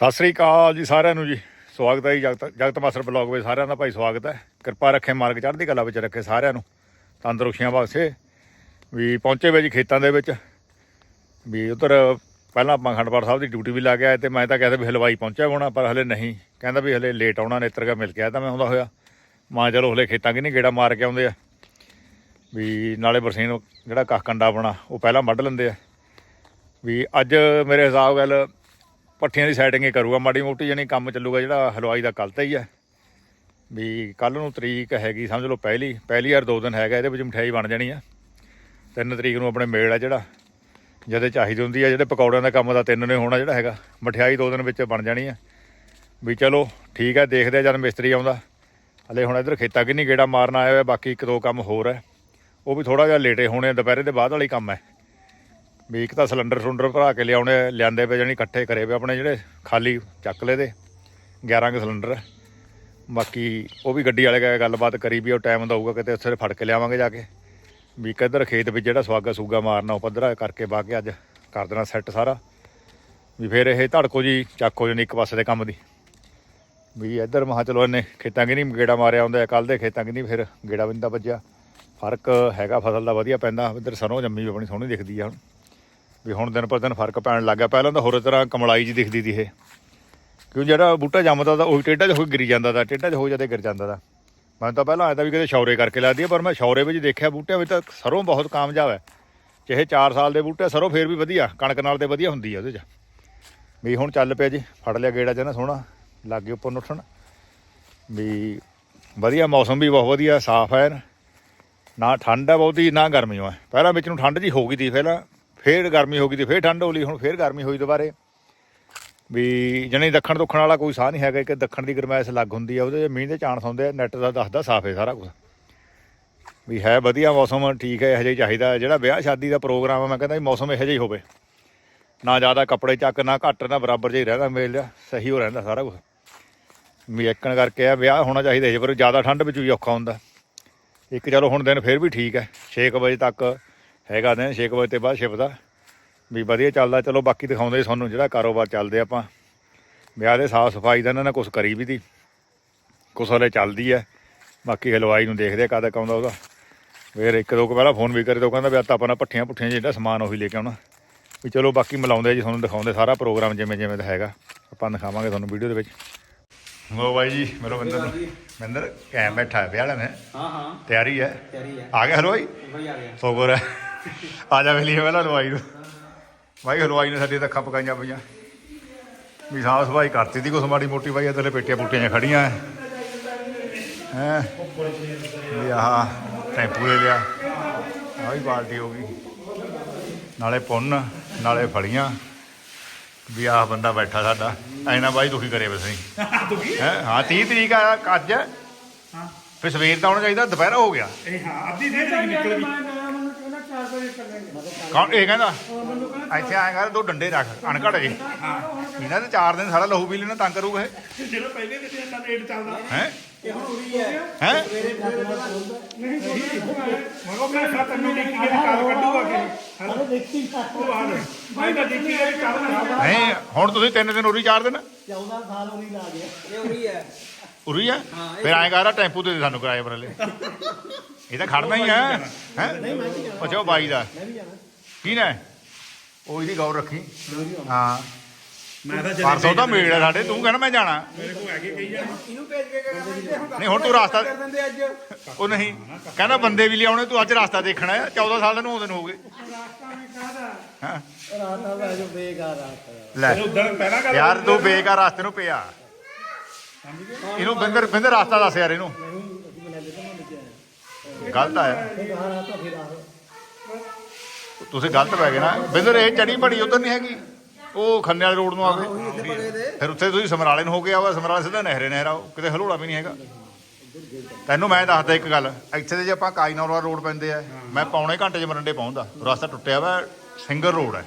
ਸਤਿ ਸ੍ਰੀ ਅਕਾਲ ਜੀ ਸਾਰਿਆਂ ਨੂੰ ਜੀ। ਸਵਾਗਤ ਹੈ ਜੀ ਜਗਤ ਜਗਤ ਮਾਸਟਰ ਬਲੌਗ ਵਿੱਚ ਸਾਰਿਆਂ ਦਾ ਭਾਈ ਸਵਾਗਤ ਹੈ। ਕਿਰਪਾ ਰੱਖੇ ਮਾਰਗ ਚੜ੍ਹਦੀ ਕਲਾ ਵਿੱਚ ਰੱਖੇ ਸਾਰਿਆਂ ਨੂੰ। ਤੰਦਰੁਸਤੀਆਂ ਬਖਸ਼ੇ। ਵੀ ਪਹੁੰਚੇ ਵੇ ਜੀ ਖੇਤਾਂ ਦੇ ਵਿੱਚ। ਵੀ ਉਧਰ ਪਹਿਲਾਂ ਆਪਾਂ ਖੰਡਪਾੜ ਸਾਹਿਬ ਦੀ ਡਿਊਟੀ ਵੀ ਲਾ ਕੇ ਆਏ ਤੇ ਮੈਂ ਤਾਂ ਕਹਿੰਦਾ ਵੀ ਹਲਵਾਈ ਪਹੁੰਚਿਆ ਹੋਣਾ, ਪਰ ਹਲੇ ਨਹੀਂ। ਕਹਿੰਦਾ ਵੀ ਹਲੇ ਲੇਟ ਆਉਣਾ, ਨੇਤਰ ਮਿਲ ਕੇ ਆਇਆ ਤਾਂ ਮੈਂ ਆਉਂਦਾ ਹੋਇਆ। ਮਾਂ ਚਲੋ ਹਲੇ ਖੇਤਾਂ ਕਿ ਨਹੀਂ ਗੇੜਾ ਮਾਰ ਕੇ ਆਉਂਦੇ ਆ। ਵੀ ਨਾਲੇ ਬਰਸੀਨ ਜਿਹੜਾ ਕੱਖ ਕੰਡਾ ਬਣਾ ਉਹ ਪਹਿਲਾਂ ਵੱਢ ਲੈਂਦੇ ਆ। ਵੀ ਅੱਜ ਮੇਰੇ ਹਿਸਾਬ ਗੱਲ ਪੱਠੀਆਂ ਦੀ ਸੈਟਿੰਗ ਹੀ ਕਰੂਗਾ ਮਾੜੀ ਮੋਟੀ ਜਾਨੀ ਕੰਮ ਚੱਲੂਗਾ ਜਿਹੜਾ ਹਲਵਾਈ ਦਾ ਕੱਲ ਤਾਂ ਹੀ ਹੈ ਵੀ ਕੱਲ ਨੂੰ ਤਰੀਕ ਹੈਗੀ ਸਮਝ ਲਓ ਪਹਿਲੀ ਪਹਿਲੀ ਯਾਰ ਦੋ ਦਿਨ ਹੈਗਾ ਇਹਦੇ ਵਿੱਚ ਮਠਿਆਈ ਬਣ ਜਾਣੀ ਆ। ਤਿੰਨ ਤਰੀਕ ਨੂੰ ਆਪਣੇ ਮੇਲ ਆ ਜਿਹੜਾ ਜਦੇ ਚਾਹੀਦੀ ਹੁੰਦੀ ਆ ਜਿਹੜੇ ਪਕੌੜਿਆਂ ਦਾ ਕੰਮ ਦਾ ਤਿੰਨ ਨੇ ਹੋਣਾ ਜਿਹੜਾ ਹੈਗਾ ਮਠਿਆਈ ਦੋ ਦਿਨ ਵਿੱਚ ਬਣ ਜਾਣੀ ਆ। ਵੀ ਚਲੋ ਠੀਕ ਹੈ ਦੇਖਦੇ ਆ ਜਦ ਮਿਸਤਰੀ ਆਉਂਦਾ। ਹਲੇ ਹੁਣ ਇਧਰ ਖੇਤਾਂ ਕਿ ਨਹੀਂ ਗੇੜਾ ਮਾਰਨ ਆਇਆ ਹੋਇਆ ਬਾਕੀ ਇੱਕ ਦੋ ਕੰਮ ਹੋਰ ਹੈ ਉਹ ਵੀ ਥੋੜਾ ਜਿਹਾ ਲੇਟੇ ਹੋਣੇ ਆ, ਦੁਪਹਿਰੇ ਦੇ ਬਾਅਦ ਵਾਲੀ ਕੰਮ ਹੈ ਵੀ ਇੱਕ ਤਾਂ ਸਿਲੰਡਰ ਸੁਲੰਡਰ ਭਰਾ ਕੇ ਲਿਆਉਣੇ, ਲਿਆਂਦੇ ਪਏ ਜਾਨੀ ਇਕੱਠੇ ਕਰੇ ਪਏ ਆਪਣੇ ਜਿਹੜੇ ਖਾਲੀ ਚੱਕ ਲਏ ਦੇ 11 ਕੁ ਸਿਲੰਡਰ। ਬਾਕੀ ਉਹ ਵੀ ਗੱਡੀ ਵਾਲੇ ਨਾਲ ਗੱਲਬਾਤ ਕਰੀ ਵੀ ਉਹ ਟਾਈਮ ਦਊਗਾ, ਕਿਤੇ ਉੱਥੇ ਫੜ ਕੇ ਲਿਆਵਾਂਗੇ ਜਾ ਕੇ। ਵੀ ਕਿੱਧਰ ਖੇਤ ਵਿੱਚ ਜਿਹੜਾ ਸਵਾਗਾ ਸੂਗਾ ਮਾਰਨਾ, ਉਹ ਪੱਧਰਾ ਕਰਕੇ ਬਾ ਕੇ ਅੱਜ ਕਰ ਦੇਣਾ ਸੈੱਟ ਸਾਰਾ। ਵੀ ਫਿਰ ਇਹ ਧੜਕੋ ਜੀ, ਚੱਕ ਹੋ ਜਾਣੀ ਇੱਕ ਪਾਸੇ ਦੇ ਕੰਮ ਦੀ। ਵੀ ਇੱਧਰ ਮਹਾ ਚਲੋ ਇਹਨੇ ਖੇਤਾਂ ਕਿ ਨਹੀਂ ਗੇੜਾ ਮਾਰਿਆ ਹੁੰਦਾ ਕੱਲ ਦੇ ਖੇਤਾਂ ਕਿ ਨਹੀਂ ਫਿਰ ਗੇੜਾ ਵੀ ਵੱਜਿਆ। ਫ਼ਰਕ ਹੈਗਾ, ਫਸਲ ਦਾ ਵਧੀਆ ਪੈਂਦਾ, ਇੱਧਰ ਸਰੋਂ ਜੰਮੀ ਵੀ ਆਪਣੀ ਸੋਹਣੀ ਦਿਖਦੀ ਆ ਹੁਣ। ਵੀ ਹੁਣ ਦਿਨ ਪਰ ਦਿਨ ਫ਼ਰਕ ਪੈਣ ਲੱਗਾ ਪਹਿਲਾਂ ਤਾਂ ਹੋਰ ਤਰ੍ਹਾਂ ਕਮਲਾਈ ਜੀ ਦਿਖਦੀ ਤੀ ਇਹ। ਕਿਉਂ ਜਿਹੜਾ ਬੂਟਾ ਜੰਮਦਾ ਤਾਂ ਉਹ ਟੇਢਾ ਜਿਹਾ ਹੋ ਕੇ ਗਿਰੀ ਜਾਂਦਾ ਤਾਂ, ਟੇਢਾ ਜਿਹਾ ਹੋ ਜਾਂਦੇ ਗਿਰ ਜਾਂਦਾ ਤਾਂ। ਮੈਂ ਤਾਂ ਪਹਿਲਾਂ ਆਇਆ ਤਾਂ ਵੀ ਕਿਤੇ ਸ਼ੌਰੇ ਕਰਕੇ ਲਾਦੀ ਪਰ ਮੈਂ ਸ਼ੌਰੇ ਵਿੱਚ ਦੇਖਿਆ ਬੂਟਿਆਂ ਵਿੱਚ ਤਾਂ ਸਰੋਂ ਬਹੁਤ ਕਾਮਯਾਬ ਹੈ। ਚਾਹੇ 4 ਸਾਲ ਦੇ ਬੂਟੇ ਸਰੋਂ ਫੇਰ ਵੀ ਵਧੀਆ, ਕਣਕ ਨਾਲ ਤੇ ਵਧੀਆ ਹੁੰਦੀ ਆ ਉਹਦੇ 'ਚ। ਵੀ ਹੁਣ ਚੱਲ ਪਿਆ ਜੀ, ਫੜ ਲਿਆ ਗੇੜਾ ਜਨਾ ਸੋਹਣਾ, ਲਾਗੇ ਉੱਪਰ ਨੂੰ ਉੱਠਣ। ਵੀ ਵਧੀਆ ਮੌਸਮ ਵੀ ਬਹੁਤ ਵਧੀਆ, ਸਾਫ਼ ਹੈ ਨਾ। ਠੰਡ ਹੈ ਬਹੁਤੀ, ਨਾ ਗਰਮੀ ਹੈ ਪਹਿਲਾਂ ਵਿੱਚ ਨੂੰ ਠੰਡ ਜੀ ਹੋ ਗਈ ਸੀ ਪਹਿਲਾਂ ਫੇਰ ਗਰਮੀ ਹੋ ਗਈ ਤੀ ਫੇਰ ਠੰਡ ਹੋ ਲਈ, ਹੁਣ ਫੇਰ ਗਰਮੀ ਹੋਈ ਦੁਬਾਰੇ। ਵੀ ਜਣੀ ਦੱਖਣ ਦੁੱਖਣ ਵਾਲਾ ਕੋਈ ਸਾਹ ਨਹੀਂ ਹੈਗਾ ਕਿ ਦੱਖਣ ਦੀ ਗਰਮੈਸ਼ ਲੱਗ ਹੁੰਦੀ ਆ, ਉਹਦੇ 'ਚ ਮੀਂਹ ਦੇ ਚਾਂਸ ਹੁੰਦੇ ਆ, ਨੈਟ ਦਾ ਦੱਸਦਾ ਸਾਫ਼ ਹੈ ਸਾਰਾ ਕੁਝ ਵੀ ਹੈ ਵਧੀਆ ਮੌਸਮ, ਠੀਕ ਹੈ, ਇਹੋ ਜਿਹਾ ਚਾਹੀਦਾ। ਜਿਹੜਾ ਵਿਆਹ ਸ਼ਾਦੀ ਦਾ ਪ੍ਰੋਗਰਾਮ ਆ, ਮੈਂ ਕਹਿੰਦਾ ਵੀ ਮੌਸਮ ਇਹੋ ਜਿਹਾ ਹੀ ਹੋਵੇ। ਨਾ ਜ਼ਿਆਦਾ ਕੱਪੜੇ ਚੱਕ, ਨਾ ਘੱਟ, ਨਾ ਬਰਾਬਰ ਜਿਹਾ ਹੀ ਰਹਿੰਦਾ ਮੇਲ ਸਹੀ ਹੋ ਰਹਿੰਦਾ ਸਾਰਾ ਕੁਝ ਵੀ ਇੱਕਣ ਕਰਕੇ ਆ, ਵਿਆਹ ਹੋਣਾ ਚਾਹੀਦਾ ਜੇ ਪਰ ਜ਼ਿਆਦਾ ਠੰਡ ਵਿੱਚ ਵੀ ਔਖਾ ਹੁੰਦਾ। ਇੱਕ ਚਲੋ ਹੁਣ ਦਿਨ ਫਿਰ ਵੀ ਠੀਕ ਹੈ 6 ਵਜੇ ਤੱਕ ਹੈਗਾ ਦਿਨ 6 ਵਜੇ ਤੋਂ ਬਾਅਦ ਛਿਪਦਾ ਵੀ ਵਧੀਆ ਚੱਲਦਾ ਚਲੋ ਬਾਕੀ ਦਿਖਾਉਂਦੇ ਤੁਹਾਨੂੰ ਜਿਹੜਾ ਕਾਰੋਬਾਰ ਚੱਲਦੇ ਆਪਾਂ। ਵਿਆਹ ਦੇ ਸਾਫ਼ ਸਫ਼ਾਈ ਦਾ ਇਹਨਾਂ ਨੇ ਕੁਝ ਕਰੀ ਵੀ ਤੀ। ਕੁਛ ਹਲੇ ਚੱਲਦੀ ਹੈ ਬਾਕੀ ਹਲਵਾਈ ਨੂੰ ਦੇਖਦੇ ਆ ਕਦ ਤੱਕ ਆਉਂਦਾ ਉਹਦਾ। ਫਿਰ ਇੱਕ ਦੋ ਕੁ ਪਹਿਲਾਂ ਫੋਨ ਵੀ ਕਰੇ ਤਾਂ ਕਹਿੰਦਾ ਵੀ ਆ ਤਾਂ ਆਪਾਂ ਨਾ ਪੱਠੀਆਂ ਪੁੱਠੀਆਂ ਜਿਹੜਾ ਸਮਾਨ ਉਹੀ ਲੈ ਕੇ ਆਉਣਾ। ਵੀ ਚਲੋ ਬਾਕੀ ਮਿਲਾਉਂਦੇ ਜੀ ਤੁਹਾਨੂੰ ਦਿਖਾਉਂਦੇ ਸਾਰਾ ਪ੍ਰੋਗਰਾਮ ਜਿਵੇਂ ਜਿਵੇਂ ਦਾ ਹੈਗਾ। ਆਪਾਂ ਦਿਖਾਵਾਂਗੇ ਤੁਹਾਨੂੰ ਵੀਡੀਓ ਦੇ ਵਿੱਚ। ਹੋ ਬਾਈ ਜੀ ਮਿਲੋ ਬੰਦਰ ਨੂੰ। ਬੰਦਰ ਕੈਮ ਬੈਠਾ ਵਿਆਹ ਵਾਲਾ ਨੇ। ਹਾਂ ਹਾਂ। ਤਿਆਰੀ ਹੈ? ਤਿਆਰੀ ਹੈ। ਆ ਗਿਆ ਹਲਵਾਈ? ਬਈ ਆ ਗਿਆ। ਸ਼ੁਕਰ ਹੈ। ਆ ਜਾ ਵੇਲੀਏ ਪਹਿਲਾਂ ਹਲਵਾਈ ਨੂੰ। ਬਾਈ ਹਲਵਾਈ ਨੇ ਸਾਡੀ ਤਾਂ ਅੱਖਾਂ ਪਕਾਈਆਂ ਪਈਆਂ। ਵੀ ਸਾਫ਼ ਸਫ਼ਾਈ ਕਰਤੀ ਦੀ ਕੁਛ ਮਾੜੀ ਮੋਟੀ ਬਾਈ ਇਧਰਲੇ ਪੇਟੀਆਂ ਪੁੱਟੀਆਂ ਖੜੀਆਂ ਹੈ ਹੈਂ? ਵੀ ਆਹ ਟੈਂਪੂ ਲੈ ਲਿਆ। ਆਹ ਵੀ ਬਾਲਟੀ ਹੋ ਗਈ। ਨਾਲੇ ਪੁੰਨ ਨਾਲੇ ਫਲੀਆਂ। ਵੀ ਆਹ ਬੰਦਾ ਬੈਠਾ ਸਾਡਾ। ਐਨਾ ਬਾਈ ਦੁਖੀ ਕਰੇ ਬਸ ਨਹੀਂ ਹੈ? ਹਾਂ 30 ਤਰੀਕ ਆ ਅੱਜ। ਹਾਂ। ਫਿਰ ਸਵੇਰ ਤਾਂ ਆਉਣਾ ਚਾਹੀਦਾ ਦੁਪਹਿਰ ਹੋ ਗਿਆ। ਇਹ ਹਾਂ ਅੱਧੀ ਦੇਰ ਤੱਕ ਨਿਕਲ ਗਈ। ਕੌਣ ਇਹ ਕਹਿੰਦਾ ਇੱਥੇ ਆਏਗਾ ਦੋ ਡੰਡੇ ਰੱਖ ਅਣਘੜ ਜੇ। ਇਹਨਾਂ ਦੇ ਚਾਰ ਦਿਨ ਸਾਰਾ ਲਹੂ ਪੀ ਲੈਣਾ ਤੰਗ ਕਰੂਗਾ ਇਹ। ਜਿਹੜਾ ਪਹਿਲੇ ਦੇ ਇੰਨਾ ਲੇਟ ਚੱਲਦਾ। ਹੈ? ਇਹ ਹੁਣ ਉਰੀ ਹੈ। ਹੈ? ਮਗੋ ਮੈਂ ਸੱਤ ਨੂੰ ਦੇਖੀ ਕੇ ਕਾਲ ਕੱਢੂਗਾ ਕਿ ਹਲੋ? ਦੇਖੀ ਉਹ ਆ ਲੈ ਮੈਂ ਤਾਂ ਦੇਖੀ ਕਿ ਚੱਲ ਨਾ ਨਹੀਂ ਹੁਣ ਤੁਸੀਂ ਤਿੰਨ ਦਿਨ ਉਰੀ ਚਾਰ ਦਿਨ? 14 ਸਾਲ ਹੋ ਨਹੀਂ ਲਾ ਗਿਆ। ਇਹ ਉਰੀ ਹੈ। ਉਰੀ ਆ ਫਿਰ ਆਏਗਾ ਟੈਂਪੂ ਤੇ ਦੇ ਸਾਨੂੰ ਕਿਰਾਏ ਪਰ ਲੈ। ਇਹ ਤਾਂ ਖੜਨਾ ਹੀ ਹੈ? ਹੈ ਅੱਛਾ ਉਹ ਬਾਈ ਦਾ। ਮੈਂ ਵੀ ਜਾਣਾ। ਕੀ ਨੇ? ਉਹ ਇਹਦੀ ਗੌਰ ਰੱਖੀ। ਹਾਂ। ਮੈਂ ਤਾਂ ਪਰਸੋਂ ਤਾਂ ਮੇੜ ਹੈ ਸਾਡੇ ਤੂੰ ਕਹਿੰਦਾ ਮੈਂ ਜਾਣਾ। ਮੇਰੇ ਕੋਲ ਹੈਗੇ ਕਈ ਜਾਣੇ ਇਹਨੂੰ ਭੇਜ ਕੇ ਕਹਿੰਦੇ ਹੁਣ ਨਹੀਂ ਹੁਣ ਤੂੰ ਰਾਸਤਾ ਕਰ ਦਿੰਦੇ ਅੱਜ। ਉਹ ਨਹੀਂ। ਕਹਿੰਦਾ ਬੰਦੇ ਵੀ ਲਿਆਉਣੇ ਤੂੰ ਅੱਜ ਰਾਸਤਾ ਦੇਖਣਾ ਹੈ। 14 ਸਾਲ ਦੇ ਨੂੰ ਦਿਨ ਹੋ ਗਏ। ਹਾਂ। ਰਾਤ ਨਾਲ ਲੈ ਜੋ ਬੇਕਾਰ ਰਾਤ ਲੈ। ਯਾਰ ਤੂੰ ਬੇਕਾਰ ਰਾਸਤੇ ਨੂੰ ਪਿਆ। ਇਹਨੂੰ ਬਿੰਦਰ ਬਿੰਦਰ ਰਾਸਤਾ ਦੱਸ ਯਾਰ ਇਹਨੂੰ ਨਹੀਂ ਅਸੀਂ ਬਣਾ ਲੈਦੇ ਨਾ ਲਿਖਿਆ ਗਲਤ ਆਇਆ ਹੈ ਇਹ ਬਾਹਰ ਫਿਰ ਆਹ ਤੁਸੀਂ ਗਲਤ ਪੈ ਗਏ ਨਾ। ਬਿੰਦਰ, ਇਹ ਚੜੀ ਬੜੀ, ਉਧਰ ਨਹੀਂ ਹੈਗੀ। ਉਹ ਖੰਨੇ ਵਾਲੇ ਰੋਡ ਨੂੰ ਆਵੇ ਫਿਰ ਉੱਥੇ ਤੁਸੀਂ ਸਮਰਾਲੇ ਨੂੰ ਹੋ ਕੇ ਆਵਾ ਸਮਰਾਲੇ ਸਿੱਧਾ ਨਹਿਰੇ, ਨਹਿਰ ਕਿਤੇ ਹਲੋੜਾ ਵੀ ਨਹੀਂ ਹੈਗਾ। ਤੈਨੂੰ ਮੈਂ ਦੱਸਦਾ ਇੱਕ ਗੱਲ। ਇੱਥੇ ਦੇ ਜੇ ਆਪਾਂ ਕਾਈਨੌਰ ਵਾਲਾ ਰੋਡ ਪੈਂਦੇ ਆ, ਮੈਂ ਪੌਣੇ ਘੰਟੇ 'ਚ ਮਰੰਡੇ ਪਹੁੰਚਦਾ ਰਸਤਾ ਟੁੱਟਿਆ ਵਾ, ਸਿੰਗਲ ਰੋਡ ਹੈ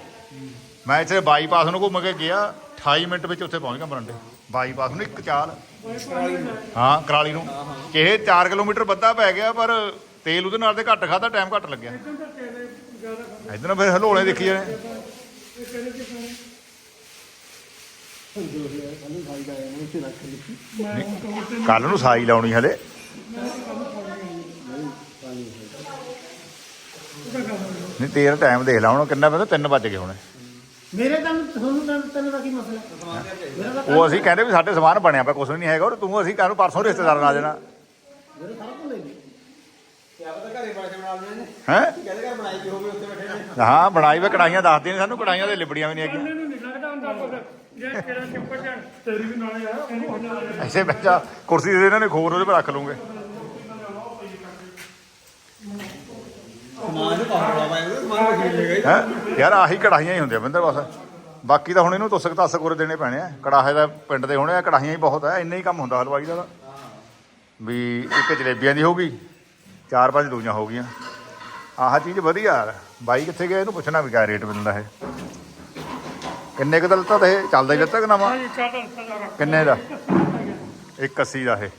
ਮੈਂ ਇੱਥੇ ਬਾਈਪਾਸ ਨੂੰ ਘੁੰਮ ਕੇ ਗਿਆ 28 ਮਿੰਟ ਵਿੱਚ ਉੱਥੇ ਪਹੁੰਚ ਗਿਆ ਮਰੰਡੇ ਬਾਈਪਾਸ ਨੂੰ ਇੱਕ ਚਾਲ। ਹਾਂ, ਕਰਾਲੀ ਨੂੰ। ਇਹ 4 ਕਿਲੋਮੀਟਰ ਵੱਧਾ ਪੈ ਗਿਆ, ਪਰ ਤੇਲ ਉਹਦੇ ਨਾਲ ਤੇ ਘੱਟ ਖਾਦਾ ਟਾਈਮ ਘੱਟ ਲੱਗਿਆ। ਇਧਰ ਫਿਰ ਹਲੋਲੇ ਦੇਖੀ ਜਾਣੇ ਦਾ ਕੋਲ ਨੂੰ ਸਾਈ ਲਾਉਣੀ ਹਲੇ। ਨਹੀਂ ਤੇਰਾ ਟਾਈਮ ਦੇਖ ਲਾ ਹੁਣ ਕਿੰਨਾ ਪੈਂਦਾ 3 ਵੱਜ ਗਏ ਹੁਣ। ਮੇਰੇ ਤਾਂ ਤੁਹਾਨੂੰ ਤਾਂ ਤੈਨੂੰ ਦਾ ਕੀ ਮਸਲਾ ਉਹ ਅਸੀਂ ਕਹਿੰਦੇ ਵੀ ਸਾਡੇ ਸਮਾਨ ਬਣਿਆ ਪਿਆ ਕੁਝ ਵੀ ਨਹੀਂ ਹੈਗਾ ਔਰ ਤੂੰ ਅਸੀਂ ਕਾਹਨੂੰ ਪਰਸੋਂ ਰਿਸ਼ਤੇਦਾਰ ਨਾਲ ਆ ਜਾਣਾ। ਮੇਰੇ ਸਾਰਾ ਕੁਝ ਲੈ ਲਈ ਹੈ? ਹਾਂ ਬਣਾਈ ਵੇ ਕੜਾਈਆਂ ਦੱਸਦੀਆਂ ਨੇ ਸਾਨੂੰ ਕੜਾਈਆਂ ਦੇ ਲਿਬੜੀਆਂ ਵੀ ਨਹੀਂ ਹੈਗੀਆਂ। ਨੂੰ ਨਹੀਂ ਲੱਗਦਾ ਹੁੰਦਾ ਕੁਝ। ਜੇ ਕਿਹੜਾ ਚੁੱਪ ਜਾਣ ਤੇਰੀ ਵੀ ਨਾਲੇ ਆ ਇਹਨੂੰ ਹੋ ਜਾਣਾ ਐਸੇ ਬੱਚਾ ਕੁਰਸੀ ਦੇ ਇਹਨਾਂ ਨੇ ਖੋਰ ਉਹਦੇ 'ਤੇ ਰੱਖ ਲੂਗੇ। ਹੈ? ਯਾਰ ਆਹੀ ਕੜਾਹੀਆਂ ਹੀ ਹੁੰਦੀਆਂ ਬਿੰਦਰ ਬਸ। ਬਾਕੀ ਤਾਂ ਹੁਣ ਇਹਨੂੰ ਤੁਸਕ ਤਸਕ ਉਰੇ ਦੇਣੇ ਪੈਣੇ ਆ। ਕੜਾਹੇ ਦਾ ਪਿੰਡ ਦੇ ਹੋਣੇ ਆ ਕੜਾਹੀਆਂ ਹੀ ਬਹੁਤ ਆ ਇੰਨਾ ਹੀ ਕੰਮ ਹੁੰਦਾ ਹਲਵਾਈ ਦਾ ਤਾਂ। ਵੀ ਇੱਕ ਜਲੇਬੀਆਂ ਦੀ ਹੋਊਗੀ ਚਾਰ ਪੰਜ ਦੂਜੀਆਂ ਹੋ ਗਈਆਂ। ਆਹ ਚੀਜ਼ ਵਧੀਆ ਯਾਰ। ਬਾਈ ਕਿੱਥੇ ਗਿਆ? ਇਹਨੂੰ ਪੁੱਛਣਾ ਵੀ ਕਿਆ ਰੇਟ ਮਿਲਦਾ ਇਹ। ਕਿੰਨੇ ਕੁ ਦਾ ਲੱਤਾ ਤਾਂ ਇਹ? ਚੱਲਦਾ ਹੀ ਲੱਤਾ ਕਿ ਨਵਾਂ? ਕਿੰਨੇ ਦਾ? 180 ਦਾ ਇਹ।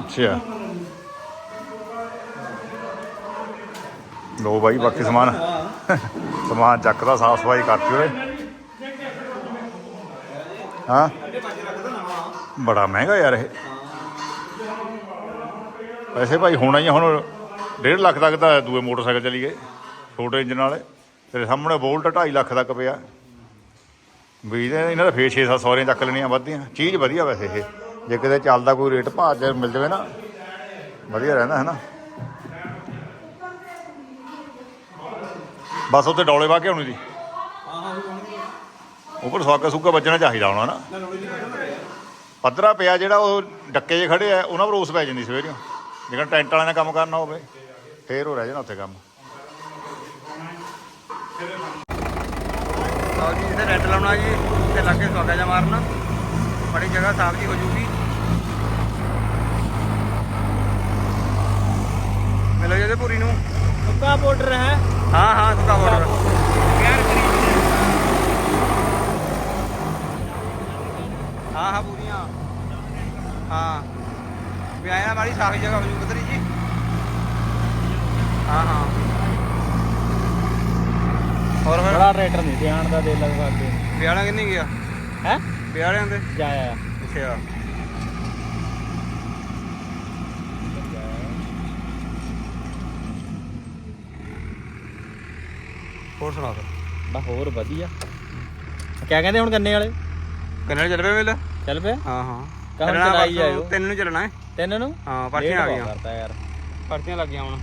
ਅੱਛਾ। ਲੋ ਬਾਈ ਬਾਕੀ ਸਮਾਨ। ਸਮਾਨ ਚੱਕਦਾ ਸਾਫ਼ ਸਫ਼ਾਈ ਕਰਤੀ ਓਏ ਹਾਂ। ਬੜਾ ਮਹਿੰਗਾ ਯਾਰ ਇਹ। ਵੈਸੇ ਭਾਈ ਹੋਣਾ ਹੀ ਆ, ਹੁਣ 1.5 ਲੱਖ ਤੱਕ ਤਾਂ ਦੂਏ ਮੋਟਰਸਾਈਕਲ ਚਲੀ ਗਏ ਛੋਟੇ ਇੰਜਨ ਵਾਲੇ। ਤੇਰੇ ਸਾਹਮਣੇ ਬੋਲਟ 2.5 ਲੱਖ ਤੱਕ ਪਿਆ। ਵੀ ਇਹਦੇ- ਇਹਨਾਂ ਦਾ ਫੇਰ 6-7 ਸੌਰੀਆਂ ਚੱਕ ਲੈਣੀਆਂ ਵੱਧਦੀਆਂ। ਚੀਜ਼ ਵਧੀਆ ਵੈਸੇ ਇਹ। ਜੇ ਕਿਤੇ ਚੱਲਦਾ ਕੋਈ ਰੇਟ ਭਾਅ ਜੇ ਮਿਲ ਜਾਵੇ ਨਾ ਵਧੀਆ ਰਹਿੰਦਾ ਹੈ ਨਾ ਬਸ ਉੱਥੇ ਡੌਲੇ ਵਾ ਕੇ ਆਉਣੀ ਦੀ ਉੱਪਰ ਸਵਾਗਾ ਸੁੱਕਾ ਵੱਜਣਾ ਚਾਹੀਦਾ ਹੋਣਾ ਨਾ। ਪੱਧਰਾ ਪਿਆ ਜਿਹੜਾ ਉਹ ਡੱਕੇ ਜੇ ਖੜੇ ਆ ਉਹਨਾਂ ਪਰ ਉਸ ਪੈ ਜਾਂਦੀ ਸਵੇਰੇ। ਜਿਹੜਾ ਟੈਂਟ ਵਾਲਿਆਂ ਨੇ ਕੰਮ ਕਰਨਾ ਹੋਵੇ ਫੇਰ ਉਹ ਰਹਿ ਜਾਣਾ ਉੱਥੇ ਕੰਮ। ਲਓ ਜੀ ਇਹਦੇ ਰੈੱਡ ਲਾਉਣਾ ਜੀ ਤੇ ਲੱਗੇ ਸਵਾਗਾ ਜਾ ਮਾਰਨਾ। ਬੜੀ ਜਗ੍ਹਾ ਸਾਫ਼ ਜੀ ਹੋ ਜੂਗੀ। ਮਿਲੋ ਜੀ ਇਹਦੇ ਪੂਰੀ ਨੂੰ। ਸੁੱਕਾ ਪਾਊਡਰ ਹੈ। ਹਾਂ ਹਾਂ ਸੁੱਕਾ ਬਾਰਡਰ ਹਾਂ ਹਾਂ ਪੂਰੀਆਂ। ਹਾਂ। ਵੀ ਆਇਆ ਮਾੜੀ ਸਾਫ਼ ਜਗ੍ਹਾ ਹੋ ਜੂ ਕਦਰੀ ਜੀ। ਹਾਂ ਹਾਂ। ਹੋਰ ਫਿਰ? ਬੜਾ ਰੇਟਰ ਨਹੀਂ ਧਿਆਨ ਦਾ ਦੇ ਲੱਗ ਸਕਦੇ ਵਿਆਹਾਂ ਕਿੰਨੀ ਗਿਆ? ਹੈ? ਵਿਆਹਾਂ ਦੇ? ਜਾਇਆ ਅੱਛਾ। ਹੋਰ ਸੁਣਾ ਫਿਰ। ਬਾ ਹੋਰ ਵਧੀਆ। ਕਿਆ ਕਹਿੰਦੇ ਹੁਣ ਗੰਨੇ ਵਾਲੇ? ਕਿੰਨੇ ਚੱਲ ਪਏ ਮਿਲ ਚੱਲ ਪਿਆ ਹਾਂ ਹਾਂ। ਹੁਣ ਚੱਲਣਾ ਚਲਾਈ ਪਰਸੋਂ, ਜਾਇਓ। ਤਿੰਨ ਨੂੰ ਚੱਲਣਾ ਹੈ। ਤਿੰਨ ਨੂੰ? ਹਾਂ ਪਰਚੀਆਂ ਆ ਗਈਆਂ। ਕਰਤਾ ਯਾਰ। ਪਰਚੀਆਂ ਲੱਗ ਗਈਆਂ ਹੁਣ।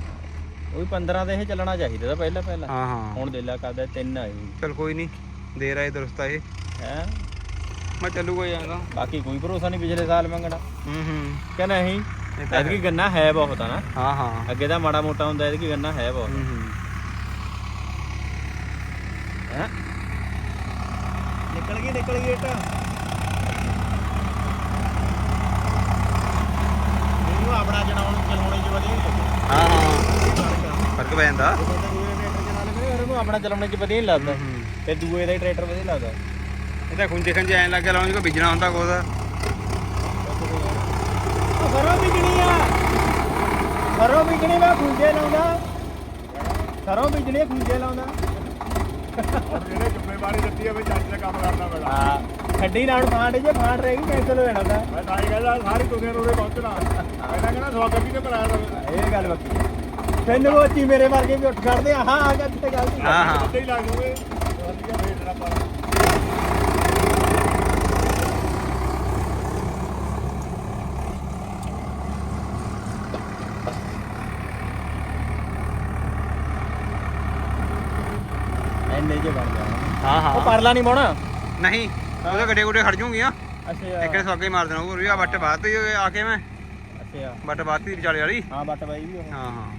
ਉਹ ਵੀ 15 ਤੇ ਇਹ ਚੱਲਣਾ ਚਾਹੀਦਾ ਤਾਂ ਪਹਿਲਾਂ ਪਹਿਲਾਂ। ਹਾਂ ਹਾਂ। ਹੁਣ ਦੇ ਲਾ ਕਰਦਾ ਤਿੰਨ ਆਈ ਚਲ ਕੋਈ ਨਹੀਂ ਦੇਰ ਆਏ ਦਰਸਤ ਆਏ ਹੈ? ਮੈਂ ਚੱਲੂਗਾ ਜਾਂਦਾ ਬਾਕੀ ਕੋਈ ਭਰੋਸਾ ਨਹੀਂ ਪਿਛਲੇ ਸਾਲ ਮੰਗਣਾ। ਹੂੰ ਹੂੰ। ਕਿ ਨਹੀਂ? ਇਹ ਤਾਂ ਐਤਕੀ ਗੰਨਾ ਹੈ ਬਹੁਤ ਆ ਨਾ। ਹਾਂ ਹਾਂ। ਅੱਗੇ ਤਾਂ ਮਾੜਾ ਮੋਟਾ ਹੁੰਦਾ ਐਤਕੀ ਗੰਨਾ ਹੈ ਬਹੁਤ। ਹੂੰ ਹੂੰ। ਹੈ? ਨਿਕਲ ਗਈ ਨਿਕਲ ਗਈ ਏਟਾ ਇਹਨੂੰ ਆਪਣਾ ਚਲਾਉਣ ਚਲਾਉਣੇ ਚ ਵਧੀਆ ਨਹੀਂ ਲੱਗਦਾ ਹਾਂ ਹਾਂ ਫ਼ਰਕ ਪੈ ਜਾਂਦਾ। ਆਪਣਾ ਚਲਾਉਣੇ ਚ ਵਧੀਆ ਨਹੀਂ ਲੱਗਦਾ। ਤੇ ਦੂਏ ਦਾ ਹੀ ਟਰੈਕਟਰ ਵਧੀਆ ਲੱਗਦਾ। ਇਹ ਤਾਂ ਖੁੰਝੇ ਖੰਝੇ ਐਂ ਲੱਗ ਲਾਉਂ ਜਿਹਾ ਬਿਜਣਾ ਹੁੰਦਾ ਕੋਦਾ ਸਰੋਂ ਬੀਜਣੀ ਆ। ਸਰੋਂ ਬੀਜਣੀ ਮੈਂ ਖੁੰਝੇ ਲਾਉਂਦਾ। ਸਰੋਂ ਬੀਜਣੀ ਖੁੰਝੇ ਲਾਉਂਦਾ। ਜਿਹੜੇ ਜ਼ਿੰਮੇਵਾਰੀ ਦਿੱਤੀ ਹੈ ਵੀ ਚੱਜ ਦਾ ਕੰਮ ਕਰਨਾ ਪੈਣਾ। ਹਾਂ ਛੱਡੀ ਨਾਲ ਫਾਂਡ ਜੇ ਫਾਂਡ ਰਹੇਗੀ ਕੈਂਸਲ ਹੋ ਜਾਣਾ ਤਾਂ। ਮੈਂ ਤਾਂ ਹੀ ਕਹਿੰਦਾ ਸਾਰੀ ਦੁਨੀਆ ਨੂੰ ਉਰੇ ਪਹੁੰਚਣਾ। ਪਹਿਲਾਂ ਕਹਿੰਦਾ ਸਵਾਗਤ ਵੀ ਤੇ ਜਾਵੇ ਇਹ ਗੱਲ ਬੱਕੀ ਤੈਨੂੰ ਕੋਚੀ ਮੇਰੇ ਵਰਗੇ ਵੀ ਉੱਠ ਖੜਦੇ ਆ। ਹਾਂ ਆ ਗਿਆ ਤੇ ਗੱਲ ਸੀ ਹਾਂ ਹਾਂ। ਉੱਤੇ ਹੀ ਲੱਗ ਜੂਗੇ ਵਧੀਆ ਰੇਟ ਨਾ ਪਾ ਐਨੇ ਜੇ ਬਣ ਗਿਆ। ਹਾਂ ਉਹ ਹਾਂ ਪਰਲਾ ਨਹੀਂ ਪਾਉਣਾ? ਨਹੀਂ ਉਹਦੇ ਗੱਡੇ ਗੁੱਡੇ ਖੜ ਜੂਗੀਆਂ ਅੱਛਾ। ਇੱਕ ਨੇ ਸਵਾਗੇ ਮਾਰ ਦੇਣਾ ਉਹ ਆ ਵੱਟ ਬਾਤ ਹੀ ਆ ਕੇ ਮੈਂ। ਅੱਛਾ। ਵੱਟ ਬਾਤ ਹੀ ਵਿਚਾਲੇ ਵਾਲੀ। ਹਾਂ ਬੱਟ ਬਾਈ ਵੀ ਉਹ ਹਾਂ ਹਾਂ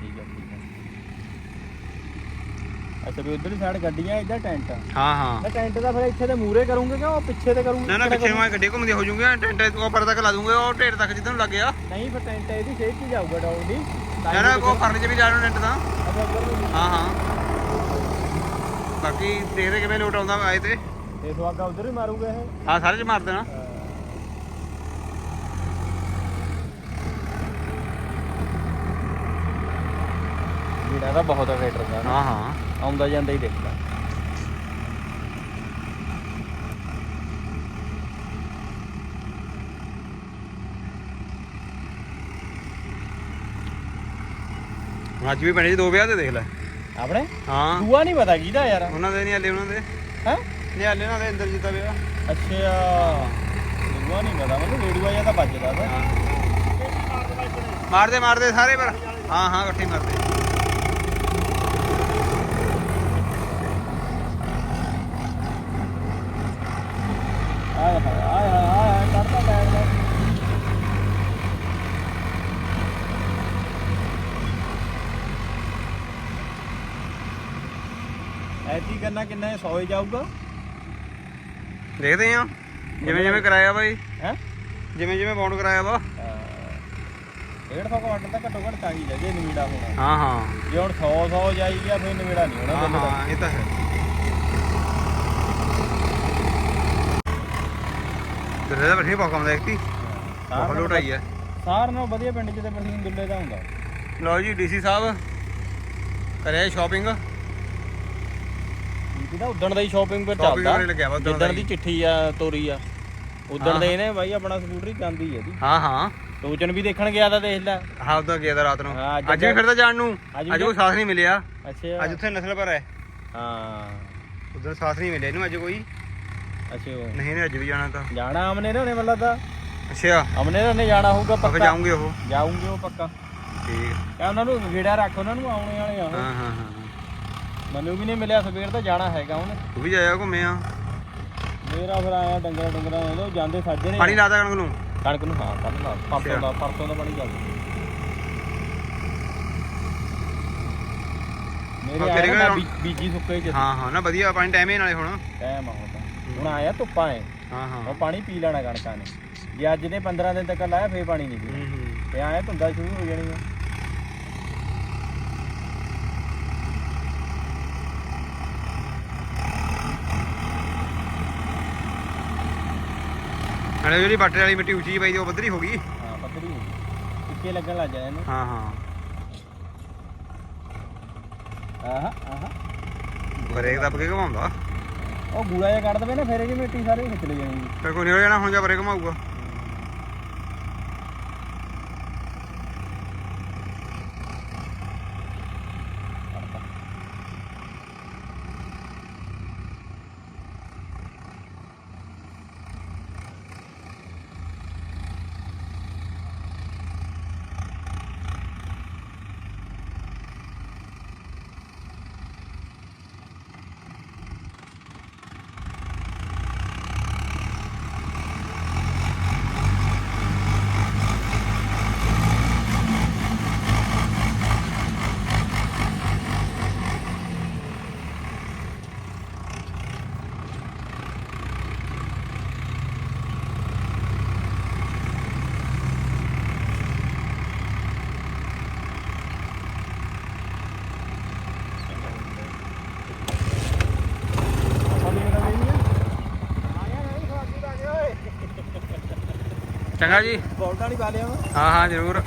ਠੀਕ ਹੈ ਠੀਕ ਹੈ ਅੱਛਾ ਵੀ ਉਧਰ ਹੀ ਸਾਈਡ ਗੱਡੀਆਂ ਇੱਧਰ ਟੈਂਟ ਹਾਂ ਹਾਂ। ਮੈਂ ਟੈਂਟ ਦਾ ਫਿਰ ਇੱਥੇ ਤੇ ਮੂਰੇ ਕਰੂੰਗੇ ਕਿ ਉਹ ਪਿੱਛੇ ਤੇ ਕਰੂੰਗੇ? ਨਾ ਨਾ ਪਿੱਛੇ ਨੂੰ ਐਂ ਗੱਡੇ ਘੁੰਮਦੇ ਹੋ ਜੂਗੇ ਟੈਂਟ ਉਹ ਪਰ ਤੱਕ ਲਾ ਦੂੰਗੇ ਉਹ ਢੇਰ ਤੱਕ ਜਿੱਦਾਂ ਨੂੰ ਲੱਗ ਗਿਆ ਨਹੀਂ ਫਿਰ ਟੈਂਟ ਇਹਦੀ ਸ਼ੇਪ 'ਚ ਜਾਊਗਾ ਡਾਊਨ ਦੀ ਨਾ ਨਾ ਉਹ ਫਰਨ ਚ ਵੀ ਜਾਣਾ ਟੈਂਟ ਤਾਂ ਅੱਛਾ ਉੱਧਰ ਨੂੰ ਹਾਂ ਹਾਂ। ਬਾਕੀ ਦੇਖਦੇ ਕਿਵੇਂ ਲੋਟ ਆਉਂਦਾ ਆਏ ਤੇ। ਤੇ ਸਵਾਗਾ ਉਧਰ ਹੀ ਮਾਰੂਗਾ ਇਹ। ਹਾਂ ਸਾਰੇ ਚ ਮਾਰ ਦੇਣਾ। ਗੇੜਾ ਦਾ ਬਹੁਤ ਫੇਟਰ ਦਾ। ਹਾਂ ਹਾਂ। ਆਉਂਦਾ ਜਾਂਦਾ ਹੀ ਦੇਖਦਾ। ਹੁਣ ਅੱਜ ਵੀ ਪਿੰਡ 'ਚ ਦੋ ਵਿਆਹ ਤੇ ਦੇਖ ਲੈ। ਆਪਣੇ? ਹਾਂ। ਦੂਆ ਨਹੀਂ ਪਤਾ ਕਿਹਦਾ ਯਾਰ। ਉਹਨਾਂ ਦੇ ਨਹੀਂ ਹਲੇ ਉਹਨਾਂ ਦੇ। ਹੈ? ਨਿਹਾਲੇ ਉਹਨਾਂ ਦੇ ਅੰਦਰ ਜਿੱਤਾ ਵਿਆਹ। ਅੱਛਾ। ਦੂਆ ਨਹੀਂ ਪਤਾ ਮੈਨੂੰ ਰੇਡੂਆ ਜਿਹਾ ਤਾਂ ਵੱਜਦਾ ਵਾ ਮਾਰਦੇ ਮਾਰਦੇ ਸਾਰੇ ਪਰ। ਹਾਂ ਹਾਂ ਇਕੱਠੇ ਮਾਰਦੇ ਆਏ ਹਾਏ ਆਏ ਹਾਏ ਆਏ ਹਾਏ ਕੱਢਦਾ ਬੈਗ ਦਾ ਕਰਨਾ ਕਿੰਨਾ 100 ਹੀ ਜਾਊਗਾ? ਦੇਖਦੇ ਆ ਜਿਵੇਂ ਜਿਵੇਂ ਕਰਾਇਆ ਬਾਈ। ਹੈ? ਜਿਵੇਂ ਜਿਵੇਂ ਬਾਉਂਡ ਕਰਾਇਆ ਵਾ। 150 ਕੁਆਂਟਲ ਤਾਂ ਘੱਟੋ ਘੱਟ ਚਾਹੀਦਾ ਜੇ ਨਵੀੜਾ ਹੋਣਾ। ਹਾਂ ਹਾਂ। ਜੇ ਹੁਣ 100 100 ਜਾਈ ਗਿਆ ਫਿਰ ਨਵੀੜਾ ਨਹੀਂ ਹੋਣਾ ਹਾਂ ਇਹ ਤਾਂ ਹੈ। ਤੇਰੇ ਦਾ ਬਠੀ ਪੌਕਮ ਦੇਖਤੀ। ਬਹੁਤ ਲੋਟ ਆਈ ਹੈ ਸਾਰਿਆਂ ਨਾਲੋਂ ਵਧੀਆ ਪਿੰਡ 'ਚ ਤੇ ਬਰਸੀਨ ਦੁੱਲੇ ਦਾ ਹੁੰਦਾ। ਲਓ ਜੀ ਡੀਸੀ ਸਾਹਿਬ। ਕਰਿਆ ਸ਼ਾਪਿੰਗ ਇਹਦਾ ਉਦਣ ਦਾ ਹੀ ਸ਼ਾਪਿੰਗ ਪਰ Shopping ਚੱਲਦਾ। ਵਾਲੇ ਲੱਗਿਆ ਵਾ ਉੱਦਣ ਦਾ ਜਿੱਦਣ ਦੀ ਹੀ। ਚਿੱਠੀ ਆ ਤੋਰੀ ਆ। ਉਦਣ। ਦੇ ਇਹਨੇ ਬਾਈ ਆਪਣਾ ਸਕੂਟਰ ਹੀ ਜਾਂਦੀ ਹੈ ਦੀ ਹਾਂ ਹਾਂ। ਟੋਚਨ ਵੀ ਦੇਖਣ ਗਿਆ ਤਾਂ ਦੇਖ ਲੈ। ਹਾਂ ਉਦੋਂ ਗਿਆ ਤਾਂ ਰਾਤ ਨੂੰ। ਹਾਂ, ਅੱਜ ਅੱਜ ਵੀ ਫਿਰਦਾ ਜਾਣ ਨੂੰ। ਅੱਜ ਵੀ ਅੱਜ ਕੋਈ ਸਾਥ ਨਹੀਂ ਮਿਲਿਆ। ਅੱਛਾ। ਅੱਜ ਉੱਥੇ ਨਸਲ ਪਰ ਹੈ। ਹਾਂ। ਉਦੋਂ ਸਾਥ ਨਹੀਂ ਮਿਲਿਆ ਇਹਨੂੰ ਅੱਜ ਕੋਈ। ਅੱਛਾ। ਉਹ ਨਹੀਂ ਨੇ ਅੱਜ ਵੀ ਜਾਣਾ ਤਾਂ। ਜਾਣਾ ਅਮਨੇ ਨੇ ਉਹਨੇ ਮਤਲਬ ਦਾ ਅੱਛਾ। ਅਮਨੇ ਨੇ ਜਾਣਾ ਹੋਊਗਾ ਆਪਾਂ ਪੱਕਾ। ਜਾਉਂਗੇ ਉਹ। ਜਾਉਂਗੇ ਉਹ ਪੱਕਾ। ਠੀਕ। ਕਹ ਉਹਨਾਂ ਨੂੰ ਗੇੜਾ ਰੱਖ ਉਹਨਾਂ ਨੂੰ ਆਉਣੇ ਵਾਲੇ ਆ ਉਹ। ਹਾਂ ਹਾਂ ਹਾਂ। ਮੈਨੂੰ ਵੀ ਨਹੀਂ ਮਿਲਿਆ ਸਵੇਰ ਤਾਂ ਜਾਣਾ ਹੈਗਾ ਉਹਨੇ। ਤੂੰ ਵੀ ਜਾਇਆ ਘੁੰਮੇ ਆ। ਮੇਰਾ ਫਿਰ ਆਇਆ ਡੰਗਰਾ ਡੰਗਰਾ ਉਹ ਜਾਂਦੇ ਸਾਜੇ ਨੇ ਪਾਣੀ ਲਾਦਾ ਕਣਕ ਨੂੰ? ਕਣਕ ਨੂੰ ਹਾਂ ਕੱਲ ਲਾ ਪਰਸੋਂ। ਦਾ ਪਰਸੋਂ ਦਾ ਪਾਣੀ ਚੱਲਦਾ ਮੇਰੇ ਨਾ ਬੀ- ਬੀਜੀ ਸੁੱਕੇ ਚ ਹਾਂ ਹਾਂ ਨਾ ਵਧੀਆ ਪਾਣੀ ਟਾਈਮੇ ਨਾਲੇ ਹੁਣ। ਟਾਈਮ ਆ ਹੁਣ ਆਇਆ ਧੁੱਪਾਂ ਐ। ਹਾਂ ਹਾਂ। ਉਹ ਪਾਣੀ ਪੀ ਲੈਣਾ ਕਣਕਾਂ ਨੇ। ਜੇ ਅੱਜ ਦੇ 15 ਦਿਨ ਤੱਕ ਲਾਇਆ ਫੇਰ ਪਾਣੀ ਨਹੀਂ ਪੀਣਾ। ਤੇ ਆਇਆ ਧੁੰਦਾ ਸ਼ੁਰੂ ਹੋ ਜਾਣੀ ਆ ਨਾਲੇ ਜਿਹੜੀ ਬਾਟੇ ਵਾਲੀ ਮਿੱਟੀ ਉੱਚੀ ਪਈ ਦੀ ਉਹ ਬੱਦਰੀ ਹੋ ਗਈ। ਹਾਂ ਪੱਧਰੀ ਹੋ ਗਈ। ਇੱਕੇ ਲੱਗਣ ਲੱਗ ਜਾਣਾ ਇਹਨੂੰ। ਹਾਂ ਹਾਂ। ਆਹਾ ਆਹਾ। ਬਰੇਕ ਦੱਬ ਕੇ ਘਮਾਉਂਦਾ? ਉਹ ਗੂੜਾ ਜਿਹਾ ਕੱਢ ਦਵੇ ਨਾ ਫੇਰ ਇਹਦੀ ਮਿੱਟੀ ਸਾਰੇ ਖਿੱਚ ਲੈ ਜਾਣੀ ਫਿਰ ਕੋਈ ਨਹੀਂ ਹੋ ਜਾਣਾ ਹੁਣ ਜਾਂ ਬਰੇਕ ਘਮਾਊਗਾ ਆਪਾਂ ਵੀ ਇਹਨਾਂ ਦੇ ਨਹੀਂ ਆ ਚੰਗਾ ਜੀ। ਬੋਲਟਾ ਨਹੀਂ ਪਾ ਲਿਆ ਹਾਂ ਹਾਂ ਜ਼ਰੂਰ।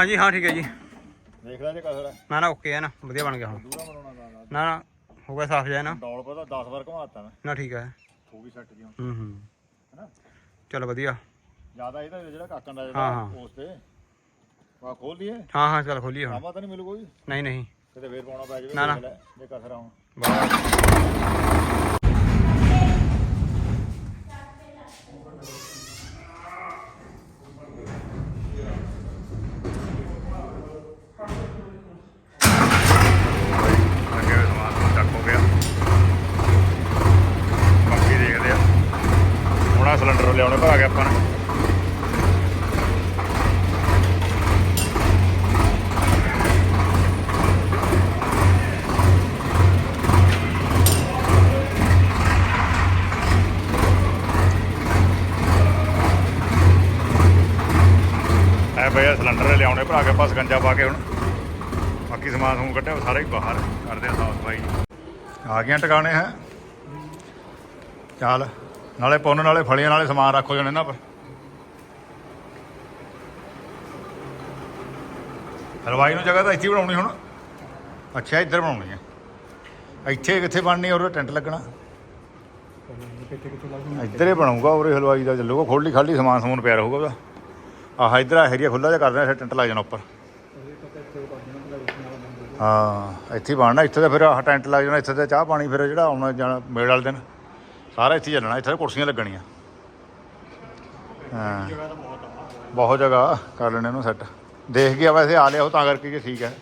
ਹਾਂਜੀ ਹਾਂ ਠੀਕ ਹੈ ਜੀ। ਦੇਖ ਲੈ ਜੇ ਕਸਰ ਨਾ ਨਾ ਓਕੇ ਹੈ ਨਾ ਵਧੀਆ ਬਣ ਗਿਆ ਹੁਣ। ਦੂਰਾ ਦਾ ਨਾ ਨਾ ਹੋ ਗਿਆ ਸਾਫ਼ ਜਾਏ ਨਾ। ਡੌਲ ਪਤਾ 10 ਵਾਰ ਘੁਮਾਤਾ ਮੈਂ। ਨਾ ਠੀਕ ਹੈ। ਹੋ ਗਈ ਸੈੱਟ ਜੀ ਹੁਣ। ਹੂੰ ਹੂੰ। ਹੈਨਾ? ਚਲੋ ਵਧੀਆ। ਜ਼ਿਆਦਾ ਇਹਦਾ ਜਿਹੜਾ ਕਾਕਣ ਦਾ ਹਾਂ, ਜਿਹੜਾ ਹਾਂ। ਉਸ ਤੇ। ਵਾ ਖੋਲ ਦਈਏ। ਹਾਂ ਹਾਂ ਚੱਲ ਖੋਲੀਏ ਹੁਣ। ਆਵਾ ਤਾਂ ਨਹੀਂ ਮਿਲੂ ਕੋਈ। ਨਹੀਂ ਨਹੀਂ। ਕਿਤੇ ਫੇਰ ਪਾਉਣਾ ਪੈ ਜਾਵੇ ਨਾ, ਨਾ। ਦੇਖ ਲੈ, ਜੇ ਕਸਰ ਆਉਣ ਗਈਆਂ ਟਿਕਾਣੇ ਹੈ। ਚੱਲ, ਨਾਲੇ ਪੁੰਨ, ਨਾਲੇ ਫਲੀਆਂ, ਨਾਲੇ ਸਮਾਨ ਰੱਖੋ ਜਣੇ ਇਹਨਾਂ ਪਰ। ਹਲਵਾਈ ਨੂੰ ਜਗ੍ਹਾ ਤਾਂ ਇੱਥੇ ਹੀ ਬਣਾਉਣੀ ਹੁਣ। ਅੱਛਾ, ਇੱਧਰ ਬਣਾਉਣੀ ਹੈ। ਇੱਥੇ ਕਿੱਥੇ ਬਣਨੀ ਔਰ ਟੈਂਟ ਲੱਗਣਾ। ਇੱਧਰ ਹੀ ਬਣਾਊਗਾ ਔਰ ਹਲਵਾਈ ਦਾ। ਚੱਲੂਗਾ ਖੋਲੀ ਖਾਲੀ ਸਮਾਨ ਸਮੂਨ ਪਿਆ ਰਹੂਗਾ ਉਹਦਾ। ਆਹ ਇੱਧਰ ਆ ਏਰੀਆ ਖੁੱਲਾ ਜਿਹਾ ਕਰ ਦੇਣਾ ਟੈਂਟ ਲੱਗ ਜਾਣਾ ਉੱਪਰ। ਹਾਂ, ਇੱਥੇ ਹੀ ਬਣਨਾ, ਇੱਥੇ ਤਾਂ ਫਿਰ ਆਹ ਟੈਂਟ ਲੱਗ ਜਾਣਾ, ਇੱਥੇ ਤਾਂ ਚਾਹ ਪਾਣੀ ਫਿਰ ਜਿਹੜਾ ਆਉਣਾ ਜਾਣਾ ਮੇਲ ਵਾਲੇ ਦਿਨ। ਸਾਰਾ ਇੱਥੇ ਹੀ ਚੱਲਣਾ, ਇੱਥੇ ਤਾਂ ਕੁਰਸੀਆਂ ਲੱਗਣੀਆਂ। ਹਾਂ, ਬਹੁਤ ਜਗ੍ਹਾ ਕਰ ਲੈਣੇ ਇਹਨੂੰ ਸੈੱਟ ਦੇਖ ਗਿਆ ਵੈਸੇ ਆ ਲਿਆ ਉਹ, ਤਾਂ ਕਰਕੇ ਕਿ ਠੀਕ ਹੈ।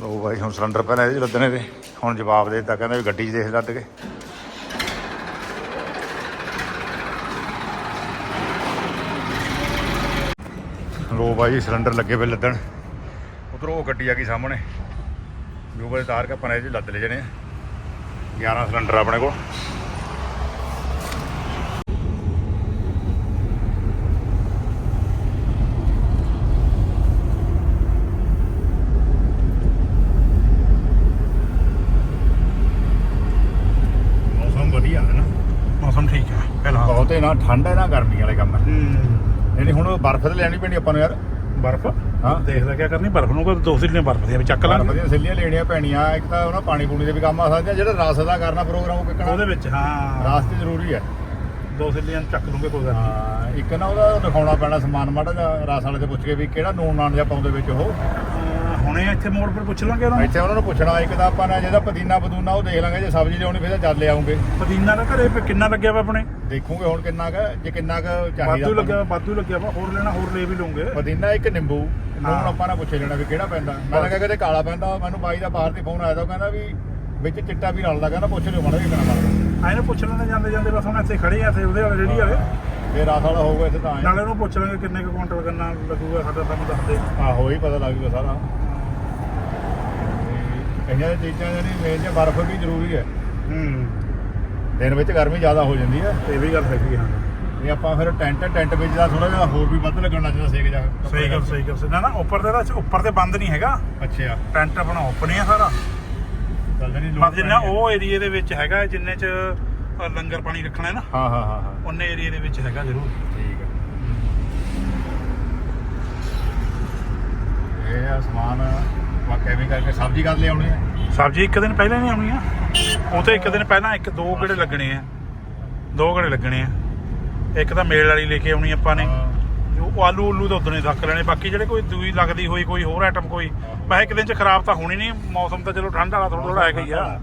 ਲੋ ਬਾਈ, ਹੁਣ ਸਿਲੰਡਰ ਪਹਿਲਾਂ ਇਹਦੇ ਲੱਦਣੇ ਤੇ, ਹੁਣ ਜਵਾਬ ਦੇ ਦਿੱਤਾ, ਕਹਿੰਦਾ ਵੀ ਗੱਡੀ 'ਚ ਦੇਖ ਲੱਦ ਕੇ। ਲੋ ਬਾਈ ਸਿਲੰਡਰ ਲੱਗੇ ਵੇ ਲੱਦਣ। ਉਧਰੋਂ ਉਹ ਗੱਡੀ ਆ ਗਈ ਸਾਹਮਣੇ। ਜੋ ਬਲੇ ਤਾਰ ਕੇ ਆਪਾਂ ਨੇ ਇਹ ਲੱਦ ਲੈ ਜਣੇ 11 ਸਿਲੰਡਰ ਆਪਣੇ ਕੋਲ। ਮੌਸਮ ਵਧੀਆ ਹੈ ਨਾ? ਮੌਸਮ ਠੀਕ ਹੈ ਫਿਲਹਾਲ। ਬਹੁਤ ਨਾ ਠੰਡ ਹੈ ਨਾ ਗਰਮੀ ਵਾਲੇ ਕੰਮ। ਹੈ। ਨਹੀਂ ਹੁਣ ਬਰਫ਼ ਤੇ ਲੈਣੀ ਪੈਣੀ ਆਪਾਂ ਨੂੰ ਯਾਰ। ਬਰਫ਼? ਹਾਂ। ਦੇਖ ਲੈ ਕਿਆ ਕਰਨੀ ਬਰਫ਼ ਨੂੰ ਕੋਈ ਦੋ ਸਿੱਲੀਆਂ ਬਰਫ਼ ਦੀਆਂ ਵੀ ਚੱਕ ਬਰਫ਼ ਲਾਂਗੇ। ਦੀਆਂ ਸਿੱਲੀਆਂ ਲੈਣੀਆਂ ਪੈਣੀਆਂ ਇੱਕ ਤਾਂ ਉਹਨਾਂ ਪਾਣੀ ਪੂਣੀ ਦੇ ਵੀ ਕੰਮ ਆ ਸਕਦੀਆਂ ਜਿਹੜਾ ਰਸ ਦਾ ਕਰਨਾ ਪ੍ਰੋਗਰਾਮ ਉਹ ਕਿੱਕਣਾ ਉਹਦੇ ਵਿੱਚ ਹਾਂ। ਰਾਸਤੇ ਜ਼ਰੂਰੀ ਹੈ ਦੋ ਸਿੱਲੀਆਂ ਚੱਕ ਲੂੰਗੇ ਕੋਈ ਗੱਲ ਨਹੀਂ ਹਾਂ ਇੱਕ ਨਾ ਉਹਦਾ ਦਿਖਾਉਣਾ ਪੈਣਾ ਸਮਾਨ ਮਾੜਾ ਜਿਹਾ ਰਸ ਵਾਲੇ ਤੇ ਪੁੱਛ ਕੇ ਵੀ ਕਿਹੜਾ ਨੂਨ ਨਾਨ ਜਾਂ ਪਾਉਂਦੇ ਵਿੱਚ ਉਹ। ਹੁਣੇ ਇੱਥੇ ਮੋੜ ਪਰ ਪੁੱਛ ਲਾਂਗੇ ਉਹਨਾਂ ਨੂੰ। ਇੱਥੇ ਉਹਨਾਂ ਨੂੰ ਪੁੱਛਣਾ ਇੱਕ ਤਾਂ ਆਪਾਂ ਨੇ ਜਿਹਦਾ ਪੁਦੀਨਾ ਪਦੂਨਾ ਉਹ ਦੇਖ ਲਾਂਗੇ ਜੇ ਸਬਜ਼ੀ ਲਿਆਉਣੀ ਫਿਰ ਤਾਂ ਜਦ ਲਿਆਉਂਗੇ। ਪਦੀਨਾ ਦਾ ਘਰੇ ਪੇ ਕਿੰਨਾ ਲੱਗਿਆ ਵਾ ਆਪਣੇ? ਦੇਖੂਗੇ ਹੁਣ ਕਿੰਨਾ ਕੁ ਜੇ ਕਿੰਨਾ ਕੁ ਚਾਹੀਦਾ ਵਾਧੂ ਆਪਾਂ ਲੱਗਿਆ ਨੂੰ। ਵਾ ਵਾਧੂ ਲੱਗਿਆ ਵਾ ਹੋਰ ਲੈਣਾ ਹੋਰ ਲੈ ਵੀ ਲਵਾਂਗੇ ਪੁਦੀਨਾ ਇੱਕ ਨਿੰਬੂ ਹਾਂ। ਆਪਾਂ ਨੇ ਪੁੱਛੇ ਲੈਣਾ ਵੀ ਕਿਹੜਾ ਪੈਂਦਾ। ਮੈਂ ਕਿਹਾ ਕਿਤੇ ਕਾਲਾ ਪੈਂਦਾ ਮੈਨੂੰ ਬਾਈ ਦਾ ਬਾਹਰ ਤੇ ਫੋਨ ਆਇਆ ਤਾਂ ਉਹ ਕਹਿੰਦਾ ਵੀ ਵਿੱਚ ਚਿੱਟਾ ਵੀ ਰਲਦਾ ਕਹਿੰਦਾ ਪੁੱਛ ਲਿਓ ਮਾੜਾ ਜਿਹਾ ਕਿੰਨਾ ਲੱਗਦਾ ਆਏ ਨੂੰ ਪੁੱਛ ਲੈਂਦੇ ਜਾਂਦੇ ਜਾਂਦੇ ਬਸ ਹੁਣ ਇੱਥੇ ਖੜੇ ਆ ਇੱਥੇ ਉਹਦੇ ਵਾਲੇ ਰੇੜੀ ਵਾਲੇ। ਜੇ ਰਸ ਵਾਲਾ ਹੋਊਗਾ ਇੱਥੇ ਤਾਂ ਆਏ। ਨਾਲੇ ਉਹਨੂੰ ਪੁੱਛ ਲਾਂਗੇ ਕਿੰਨੇ ਕੁ ਕੁਇੰਟਲ ਗੰਨਾ ਲੱਗੂਗਾ ਸਾਡਾ ਸਾਨੂੰ ਦੱਸ ਦੇ। ਆਹੋ ਹੀ ਪਤਾ ਲੱਗ ਜੂਗਾ ਸਾਰਾ। ਕਈਆਂ ਚੀਜ਼ਾਂ ਜਿਹੜੀ ਮੇਨ ਜੇ ਬਰਫ਼ ਵੀ ਜ਼ਰੂਰੀ ਹੈ। ਹੂੰ। ਦਿਨ ਵਿੱਚ ਗਰਮੀ ਜ਼ਿਆਦਾ ਹੋ ਜਾਂਦੀ ਹੈ। ਇਹ ਵੀ ਗੱਲ ਹੈਗੀ ਹਾਂ ਇਹ ਆਪਾਂ ਫਿਰ ਟੈਂਟ ਟੈਂਟ ਵਿੱਚ ਦਾ ਥੋੜਾ ਜਿਹਾ ਹੋਰ ਵੀ ਵੱਧ ਲੱਗਣ ਲੱਗ ਜਾਂਦਾ ਸੇਕ ਜਾ ਸਹੀ ਗੱਲ ਸਹੀ ਗੱਲ। ਨਾ ਨਾ ਉੱਪਰ ਦੇ ਤਾਂ ਉੱਪਰ ਤੇ ਬੰਦ ਨਹੀਂ ਹੈਗਾ। ਅੱਛਾ। ਟੈਂਟ ਆਪਣਾ ਓਪਨ ਹੀ ਆ ਸਾਰਾ। ਚੱਲ ਨਹੀਂ ਪਰ ਜਿੰਨਾ ਉਹ ਏਰੀਏ ਦੇ ਵਿੱਚ ਹੈਗਾ ਜਿੰਨੇ ਚ ਅ, ਲੰਗਰ ਪਾਣੀ ਰੱਖਣਾ ਹੈ ਨਾ ਹਾਂ ਹਾਂ ਹਾਂ ਹਾਂ। ਉਹਨੇ ਏਰੀਏ ਦੇ ਵਿੱਚ ਹੈਗਾ ਜ਼ਰੂਰ। ਠੀਕ ਹੈ। ਇਹ ਆ ਸਮਾਨ ਕਰਕੇ ਸਬਜ਼ੀ ਕਰ ਲਿਆਉਣੀ ਹੈ ਸਬਜ਼ੀ ਇੱਕ ਦਿਨ ਪਹਿਲਾਂ ਨਹੀਂ ਆਉਣੀ ਆ। ਉਹ ਤੇ ਇੱਕ ਦਿਨ ਪਹਿਲਾਂ ਇੱਕ ਦੋ ਗੇੜੇ ਲੱਗਣੇ ਆ। ਦੋ ਗੇੜੇ ਲੱਗਣੇ ਆ। ਇੱਕ ਤਾਂ ਮੇਲ ਵਾਲੀ ਲੈ ਕੇ ਆਉਣੀ ਆਪਾਂ ਨੇ। ਜੋ ਆਲੂ ਉਲੂ ਤਾਂ ਉਦੋਂ ਹੀ ਰੱਖ ਲੈਣੇ। ਬਾਕੀ ਜਿਹੜੇ ਕੋਈ ਦੂਈ ਲੱਗਦੀ ਹੋਈ ਕੋਈ ਹੋਰ ਆਈਟਮ ਕੋਈ ਮੈਂ ਇੱਕ ਦਿਨ ਚ ਖਰਾਬ ਤਾਂ ਹੋਣੀ ਨਹੀਂ। ਮੌਸਮ ਤਾਂ ਚਲੋ ਠੰਡ ਵਾਲਾ ਥੋੜਾ ਥੋੜਾ ਹੈਗਾ ਹੀ ਆ।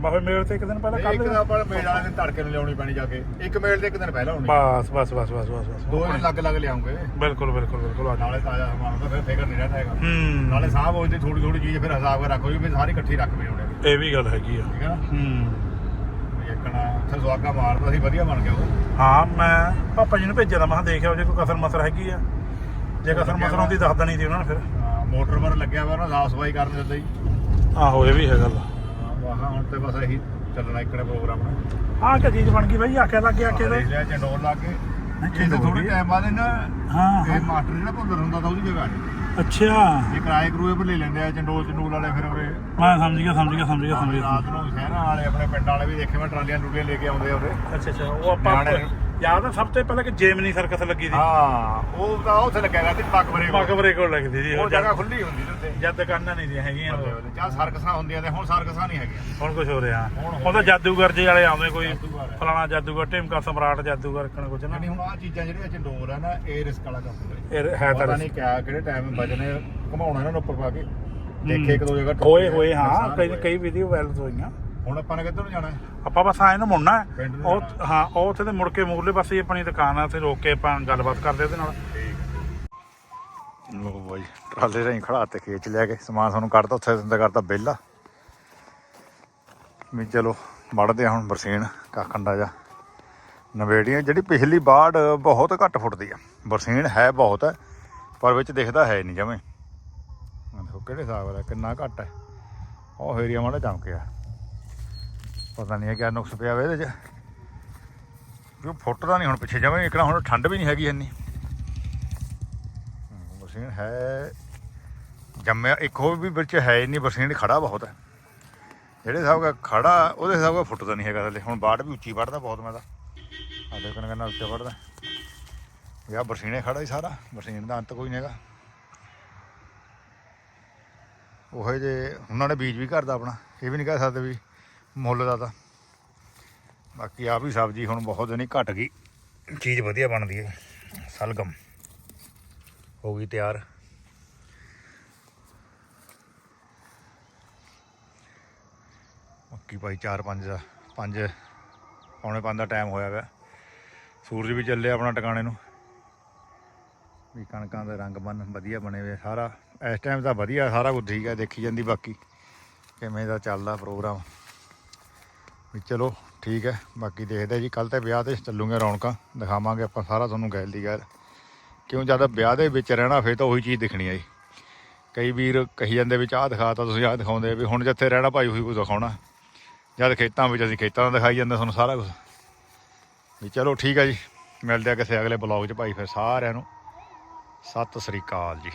ਬਾਹਰ ਮੇਲ ਤੇ ਇੱਕ ਦਿਨ ਪਹਿਲਾਂ ਇੱਕ ਤਾਂ ਕੱਲ ਆਪਾਂ ਮੇਲ ਵਾਲੇ ਦਿਨ ਤੜਕੇ ਨੂੰ ਲਿਆਉਣੀ ਪੈਣੀ ਜਾ ਕੇ। ਇੱਕ ਮੇਲ ਤੇ ਇੱਕ ਦਿਨ ਪਹਿਲਾਂ ਹੋਣੀ ਬਸ ਬਸ ਬਸ ਬਸ ਬਸ ਬਸ। ਦੋ ਦਿਨ ਲੱਗ ਲੱਗ ਲਿਆਉਂਗੇ। ਬਿਲਕੁਲ ਬਿਲਕੁਲ ਬਿਲਕੁਲ। ਆ ਜਾਓ। ਨਾਲੇ ਤਾਜ਼ਾ ਸਮਾਨ ਫਿਰ ਫਿਕਰ ਨਹੀਂ ਰਹਿੰਦਾ ਹੈਗਾ। ਹੂੰ। ਨਾਲੇ ਸਾਹਬ ਹੋ ਜਾਂਦੀ ਥੋੜੀ ਥੋੜੀ ਚੀਜ਼ ਫਿਰ ਹਿਸਾਬ ਕਰ ਰੱਖੋ ਜੀ ਵੀ ਸਾਰੀ ਇਕੱਠੀ ਰੱਖ ਵੀ ਹੋਣੇ। ਇਹ ਵੀ ਗੱਲ ਹੈਗੀ ਆ। ਠੀਕ ਹੈ ਨਾ? ਹੂੰ। ਵੀ ਇੱਕਣਾ ਉੱਥੇ ਸੁਆਗਾ ਮਾਰਦਾ ਸੀ ਵਧੀਆ ਬਣ ਗਿਆ ਉਹ। ਹਾਂ ਮੈਂ ਪਾਪਾ ਜੀ ਨੂੰ ਭੇਜਿਆ ਤਾਂ ਮੈਂ ਕਿਹਾ ਦੇਖਿਆ ਜੇ ਕੋਈ ਕਸਰ ਮਸਰ ਹੈਗੀ ਆ। ਜੇ ਕਸਰ ਮਸਰ ਆਉਂਦੀ ਦੱਸ ਦੇਣੀ ਸੀ ਉਹਨਾਂ ਨੇ ਫਿਰ। ਹਾਂ, ਮੋਟਰ ਪਰ ਲੱਗਿਆ ਵਾ ਉਹਨਾਂ ਸਾਫ਼ ਸਫ਼ਾਈ ਕਰਨ ਦਿੰਦਾ ਹੀ ਆਹੋ ਇਹ ਵੀ ਹੈ ਗੱਲ ਵਾਹ ਹੁਣ ਤੇ ਬਸ ਇਹੀ ਚੱਲਣਾ ਇੱਕੜੇ ਪ੍ਰੋਗਰਾਮ ਨਾਲ ਆਹ ਕੀ ਚੀਜ਼ ਬਣ ਗਈ ਬਈ ਆਕੇ ਲੱਗ ਗਿਆ ਆਕੇ ਦੇ ਲਿਆ ਚੰਡੋਰ ਲਾ ਕੇ ਇਹਦੇ ਥੋੜੇ। ਟਾਈਮ ਬਾਅਦ ਇਹਨਾਂ ਹਾਂ ਇਹ ਮਾਸਟਰ ਜਿਹੜਾ ਭੁੱਲਰ ਹੁੰਦਾ ਤਾਂ ਉਹਦੀ ਜਗ੍ਹਾ ਨਹੀਂ। ਅੱਛਾ। ਇਹ ਕਿਰਾਏ ਕਰੂਏ ਪਰ ਲੈ ਲੈਂਦੇ ਆ ਚੰਡੋਲ ਚੰਡੂਲ ਵਾਲੇ ਫਿਰ ਉਰੇ। ਮੈਂ ਸਮਝ ਗਿਆ ਸਮਝ ਗਿਆ ਸਮਝ ਗਿਆ ਸਮਝ ਗਿਆ। ਰਾਤ ਨੂੰ ਸ਼ਹਿਰਾਂ ਵਾਲੇ ਆਪਣੇ ਪਿੰਡਾਂ ਵਾਲੇ ਵੀ ਦੇਖੇ ਮੈਂ ਟਰਾਲੀਆਂ ਟੂਲੀਆਂ ਲੈ ਕੇ ਆਉਂਦੇ ਆ ਉਰੇ। ਅੱਛਾ ਅੱਛਾ ਉਹ ਆਪਾਂ ਯਾਦ ਆ ਸਭ ਤੋਂ ਪਹਿਲਾਂ ਕਿ ਜੇਮਨੀ ਸਰਕਸ ਲੱਗੀ ਸੀ। ਹਾਂ ਉਹ ਤਾਂ ਉੱਥੇ ਲੱਗਿਆ ਕਰਦੀ ਮਕਬਰੇ ਕੋਲ। ਮਕਬਰੇ ਕੋਲ ਲੱਗਦੀ ਸੀ ਉਹ ਜਗ੍ਹਾ ਖੁੱਲੀ ਹੁੰਦੀ ਸੀ ਉੱਥੇ। ਜਦ ਦੁਕਾਨਾਂ ਨਹੀਂ ਦੀਆਂ ਹੈਗੀਆਂ ਬੱਲੇ ਬੱਲੇ ਜਾਂ ਸਰਕਸਾਂ ਹੁੰਦੀਆਂ ਤੇ ਹੁਣ ਸਰਕਸਾਂ ਨਹੀਂ ਹੈਗੀਆਂ। ਹੁਣ ਕੁਝ ਹੋ ਰਿਹਾ ਹੁਣ ਹੋ ਉਹ ਤਾਂ ਜਾਦੂਗਰ ਜੇ ਵਾਲੇ ਆਉਂਦੇ ਕੋਈ ਜਾਦੂਗਰ। ਹੈ। ਫਲਾਣਾ ਜਾਦੂਗਰ ਢਿਮਕਾ ਸਮਰਾਟ ਜਾਦੂਗਰ ਕਣ ਕੁਝ ਨਾ। ਨਹੀਂ ਹੁਣ ਆ ਚੀਜ਼ਾਂ ਜਿਹੜੀਆਂ ਚੰਡੋਰ ਆ ਨਾ ਇਹ ਰਿਸਕ ਵਾਲਾ ਕੰਮ ਹੈ ਇਹ ਹੈ ਪਤਾ ਤਾਂ ਨਹੀਂ ਕਿਆ ਕਿਹੜੇ ਟਾਈਮ ਵਜਨੇ ਘਮਾਉਣਾ ਇਹਨਾਂ ਨੂੰ ਉੱਪਰ ਪਾ ਕੇ। ਦੇਖੇ ਇੱਕ ਦੋ ਜਗ੍ਹਾ ਟੁੱਟ ਹੋਏ ਗਏ, ਹੋਏ ਹਾਂ ਨੁਕਸਾਨ ਕਈ ਹੋਏ। ਕਈ ਵੀਡੀਓ ਵਾਇਰਲ ਹੋਈਆਂ। ਹੁਣ ਆਪਾਂ ਨੇ ਕਿੱਧਰ ਨੂੰ ਜਾਣਾ ਹੈ? ਆਪਾਂ ਬਸ ਆਏ ਨੂੰ ਮੁੜਨਾ ਹੈ। ਪਿੰਡ ਨੂੰ ਉਹ। ਹਾਂ ਉਹ ਉੱਥੇ ਤੇ ਮੁੜ ਕੇ ਮੂਰਲੇ ਪਾਸੇ ਹੀ ਆਪਣੀ ਦੁਕਾਨ ਆ ਉੱਥੇ ਰੋਕ ਕੇ ਆਪਾਂ ਗੱਲਬਾਤ ਕਰਦੇ ਉਹਦੇ ਨਾਲ। ਲੋ ਬਾਈ ਟਰਾਲੇ ਰਾਹੀਂ ਖੜਾ ਤੇ ਖੇਚ ਲਿਆ ਕੇ ਸਮਾਨ ਤੁਹਾਨੂੰ ਕੱਢਤਾ ਉੱਥੇ ਦਿੰਦਾ ਕਰਤਾ ਬਿੱਲ। ਵੀ ਚਲੋ ਵੜਦੇ ਆ ਹੁਣ ਬਰਸੀਨ ਕਾਖੰਡਾ ਜਾ ਨਵੇੜੀਆਂ ਜਿਹੜੀ ਪਿਛਲੀ ਬਾੜ ਬਹੁਤ ਘੱਟ ਫੁੱਟਦੀ ਆ। ਬਰਸੀਨ ਹੈ ਬਹੁਤ ਹੈ ਪਰ ਵਿੱਚ ਦਿਖਦਾ ਹੈ ਨਹੀਂ ਜਮੇ। ਦੇਖੋ ਕਿਹੜੇ ਹਿਸਾਬ ਦਾ ਕਿੰਨਾ ਘੱਟ ਹੈ। ਉਹ ਏਰੀਆ ਮਾੜਾ ਚਮਕਿਆ ਪਤਾ ਨਹੀਂ ਹੈ ਕਿਆ ਨੁਕਸ ਪਿਆ ਵਾ ਇਹਦੇ 'ਚ। ਕਿਉਂ ਫੁੱਟਦਾ ਨਹੀਂ ਹੁਣ ਪਿੱਛੇ ਜਮੇ ਇਕਣਾ ਹੁਣ ਠੰਡ ਵੀ ਨਹੀਂ ਹੈਗੀ ਇੰਨੀ। ਬਰਸੀਨ ਹੈ। ਜੰਮਿਆ, ਇੱਕ ਹੋਰ ਵੀ ਵਿੱਚ ਹੈ ਇੰਨੀ ਬਰਸੀਨ ਖੜਾ ਬਹੁਤ ਹੈ। ਜਿਹੜੇ ਹਿਸਾਬ ਦਾ ਖੜਾ, ਉਹਦੇ ਹਿਸਾਬ ਦਾ ਫੁੱਟਦਾ ਨਹੀਂ ਹੈਗਾ ਥੱਲੇ ਹੁਣ ਬਾੜ ਵੀ ਉੱਚੀ ਵੜਦਾ ਬਹੁਤ ਮੈਂ ਤਾਂ। ਆ ਦੇਖਣ ਕਹਿੰਦਾ ਉੱਚਾ ਵੜਦਾ ਯਾ ਬਰਸੀਨੇ ਖੜਾ ਹੀ ਸਾਰਾ ਬਰਸੀਨ ਦਾ ਅੰਤ ਕੋਈ ਨਹੀਂ ਹੈਗਾ। ਉਹ ਜੇ, ਉਹਨਾਂ ਨੇ ਬੀਜ ਵੀ ਕਰਦਾ ਆਪਣਾ। ਇਹ ਵੀ ਨਹੀਂ ਕਹਿ ਸਕਦੇ ਵੀ ਮੁੱਲ ਦਾ ਤਾਂ। ਬਾਕੀ ਆ ਵੀ ਸਬਜ਼ੀ ਹੁਣ ਬਹੁਤ ਦਿਨ ਹੀ ਘਟ ਗਈ। ਚੀਜ਼ ਵਧੀਆ ਬਣਦੀ ਹੈ। ਸਲਗਮ ਹੋ ਗਈ ਤਿਆਰ। ਬਾਕੀ ਭਾਈ 4-5 ਦਾ 5 ਪੌਣੇ 5 ਦਾ ਟਾਈਮ ਹੋਇਆ ਵਾ ਸੂਰਜ ਵੀ ਚੱਲਿਆ ਆਪਣਾ ਟਿਕਾਣੇ ਨੂੰ। ਵੀ ਕਣਕਾਂ ਦੇ ਰੰਗ ਬਨ ਵਧੀਆ ਬਣੇ ਹੋਏ ਸਾਰਾ। ਇਸ ਟਾਈਮ ਤਾਂ ਵਧੀਆ, ਸਾਰਾ ਕੁਝ ਠੀਕ ਹੈ, ਦੇਖੀ ਜਾਂਦੀ ਬਾਕੀ। ਕਿਵੇਂ ਦਾ ਚੱਲਦਾ ਪ੍ਰੋਗਰਾਮ ਵੀ ਚਲੋ ਠੀਕ ਹੈ, ਬਾਕੀ ਦੇਖਦੇ ਜੀ ਕੱਲ ਤੇ ਵਿਆਹ ਤੇ ਚੱਲੂਗੇ ਰੌਣਕਾਂ, ਦਿਖਾਵਾਂਗੇ ਆਪਾਂ ਸਾਰਾ ਤੁਹਾਨੂੰ ਗੈਲ ਦੀ ਗੈਰ ਕਿਉਂ ਜਦ ਵਿਆਹ ਦੇ ਵਿੱਚ ਰਹਿਣਾ, ਫੇਰ ਤਾਂ ਉਹੀ ਚੀਜ਼ ਦਿਖਣੀ ਆਈ ਕਈ ਵੀਰ ਕਹੀ ਜਾਂਦੇ ਵਿੱਚ ਆਹ ਦਿਖਾਤਾ ਤੁਸੀਂ, ਆਹ ਦਿਖਾਉਂਦੇ ਵੀ ਹੁਣ ਜਿੱਥੇ ਰਹਿਣਾ ਭਾਈ ਉਹੀ ਕੁਝ ਦਿਖਾਉਣਾ। ਜਦ ਖੇਤਾਂ ਵਿੱਚ ਅਸੀਂ ਖੇਤਾਂ ਦਾ ਦਿਖਾਈ ਜਾਂਦੇ ਤੁਹਾਨੂੰ ਸਾਰਾ ਕੁਝ ਵੀ ਚਲੋ ਠੀਕ ਹੈ ਜੀ, ਮਿਲਦੇ ਆ ਕਿਸੇ ਅਗਲੇ ਬਲੌਗ 'ਚ ਭਾਈ, ਫਿਰ ਸਾਰਿਆਂ ਨੂੰ। ਸਤਿ ਸ੍ਰੀ ਅਕਾਲ ਜੀ।